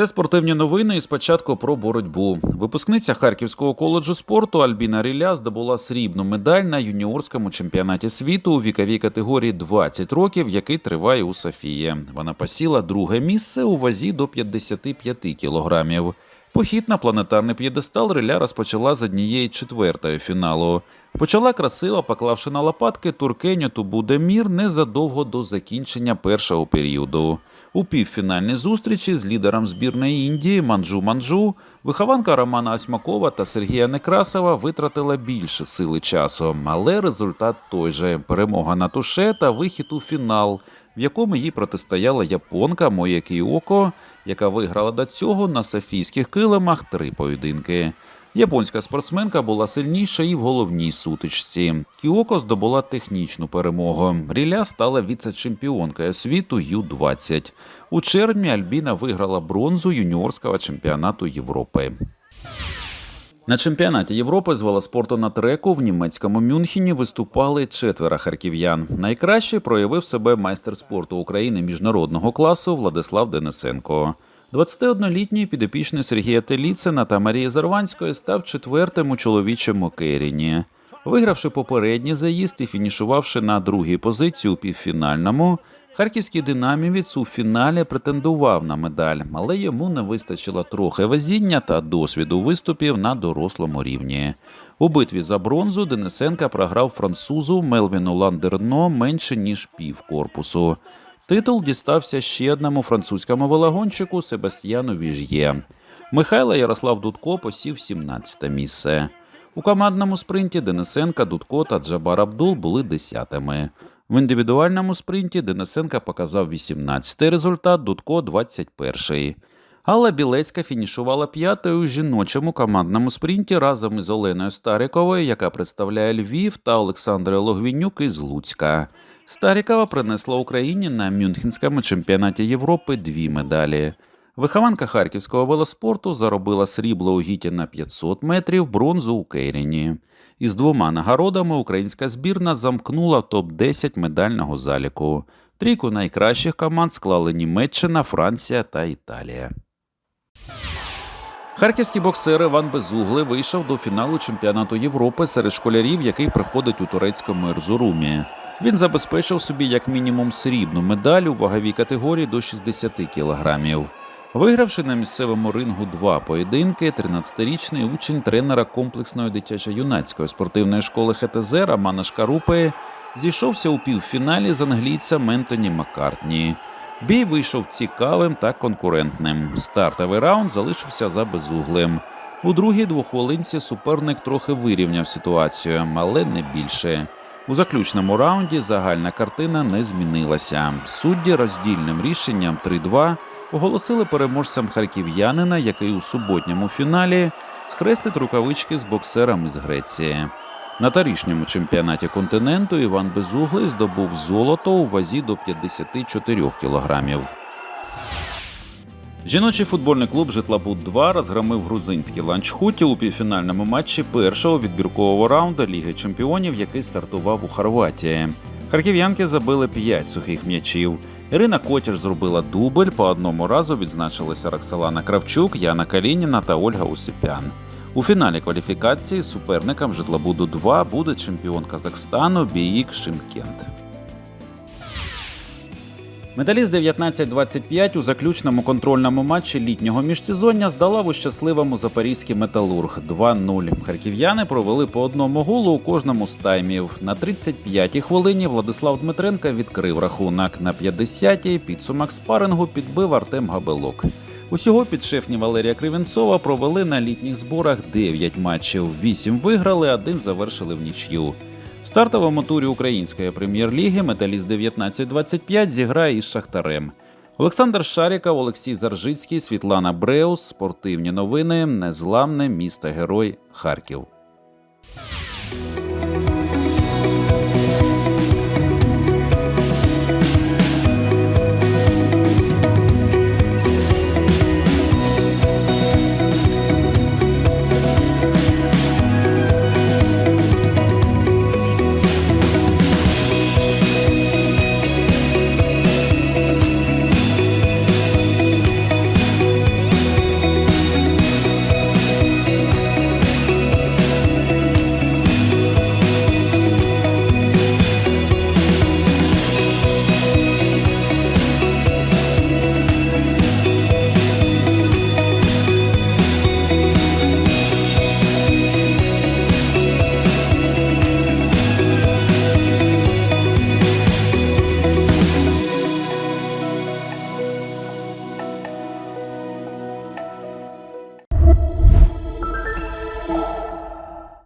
Це спортивні новини і спочатку про боротьбу. Випускниця Харківського коледжу спорту Альбіна Ріля здобула срібну медаль на юніорському чемпіонаті світу у віковій категорії 20 років, який триває у Софії. Вона посіла друге місце у вазі до 55 кілограмів. Похід на планетарний п'єдестал Риля розпочала з однієї четвертої фіналу. Почала красиво, поклавши на лопатки туркеню Тубудемір незадовго до закінчення першого періоду. У півфінальній зустрічі з лідером збірної Індії Манджу Манджу вихованка Романа Осьмакова та Сергія Некрасова витратила більше сили часу, але результат той же перемога на туше та вихід у фінал, в якому їй протистояла японка Моє Кіоко, яка виграла до цього на софійських килимах три поєдинки. Японська спортсменка була сильніша і в головній сутичці. Кіоко здобула технічну перемогу. Ріля стала віце-чемпіонкою світу Ю-20. У червні Альбіна виграла бронзу юніорського чемпіонату Європи. На чемпіонаті Європи з велоспорту на треку в німецькому Мюнхені виступали четверо харків'ян. Найкраще проявив себе майстер спорту України міжнародного класу Владислав Денисенко. 21-літній підопічний Сергія Теліцина та Марії Зарванської став четвертим у чоловічому керіні. Вигравши попередній заїзд і фінішувавши на другій позиції у півфінальному, харківський динамівець у фіналі претендував на медаль, але йому не вистачило трохи везіння та досвіду виступів на дорослому рівні. У битві за бронзу Денисенка програв французу Мелвіну Ландерно менше ніж пів корпусу. Титул дістався ще одному французькому велогонщику Себастьяну Віж'є. Михайло Ярослав Дудко посів 17-те місце. У командному спринті Денисенка, Дудко та Джабар Абдул були десятими. В індивідуальному спринті Денисенка показав 18-й результат, Дудко 21-й. Алла Білецька фінішувала п'ятою у жіночому командному спринті разом із Оленою Стариковою, яка представляє Львів, та Олександрою Логвінюк із Луцька. Старікова принесла Україні на Мюнхенському чемпіонаті Європи дві медалі. Вихованка харківського велоспорту заробила срібло у гіті на 500 метрів, бронзу у Кейріні. Із двома нагородами українська збірна замкнула топ-10 медального заліку. Трійку найкращих команд склали Німеччина, Франція та Італія. Харківський боксер Іван Безугли вийшов до фіналу чемпіонату Європи серед школярів, який проходить у турецькому Ерзурумі. Він забезпечив собі як мінімум срібну медаль у ваговій категорії до 60 кілограмів. Вигравши на місцевому рингу два поєдинки, 13-річний учень тренера комплексної дитячо-юнацької спортивної школи ХТЗ Романа Шкарупи зійшовся у півфіналі з англійцем Ментоні Маккартні. Бій вийшов цікавим та конкурентним. Стартовий раунд залишився за безуглим. У другій двохвилинці суперник трохи вирівняв ситуацію, але не більше. У заключному раунді загальна картина не змінилася. Судді роздільним рішенням 3-2 оголосили переможцем харків'янина, який у суботньому фіналі схрестить рукавички з боксерами з Греції. На торішньому чемпіонаті континенту Іван Безуглий здобув золото у вазі до 54 кілограмів. Жіночий футбольний клуб Житлабуд 2 розгромив грузинський ланчхуті у півфінальному матчі першого відбіркового раунду Ліги Чемпіонів, який стартував у Хорватії. Харків'янки забили 5 сухих м'ячів. Ірина Котяш зробила дубль. По одному разу відзначилися Роксолана Кравчук, Яна Калініна та Ольга Усипян. У фіналі кваліфікації суперником Житлабуду 2 буде чемпіон Казахстану Біїк Шимкент. Медаліст 19-25 у заключному контрольному матчі літнього міжсезоння здала у щасливому запорізький металург 2-0. Харків'яни провели по одному голу у кожному з таймів. На 35-й хвилині Владислав Дмитренко відкрив рахунок. На 50-й підсумок спарингу підбив Артем Габелок. Усього підшефні Валерія Кривенцова провели на літніх зборах 9 матчів. 8 виграли, один завершили в нічю. В стартовому турі української прем'єр-ліги металіст 19-25 зіграє із Шахтарем. Олександр Шаріков, Олексій Заржицький, Світлана Бреус. Спортивні новини. Незламне місто Герой Харків.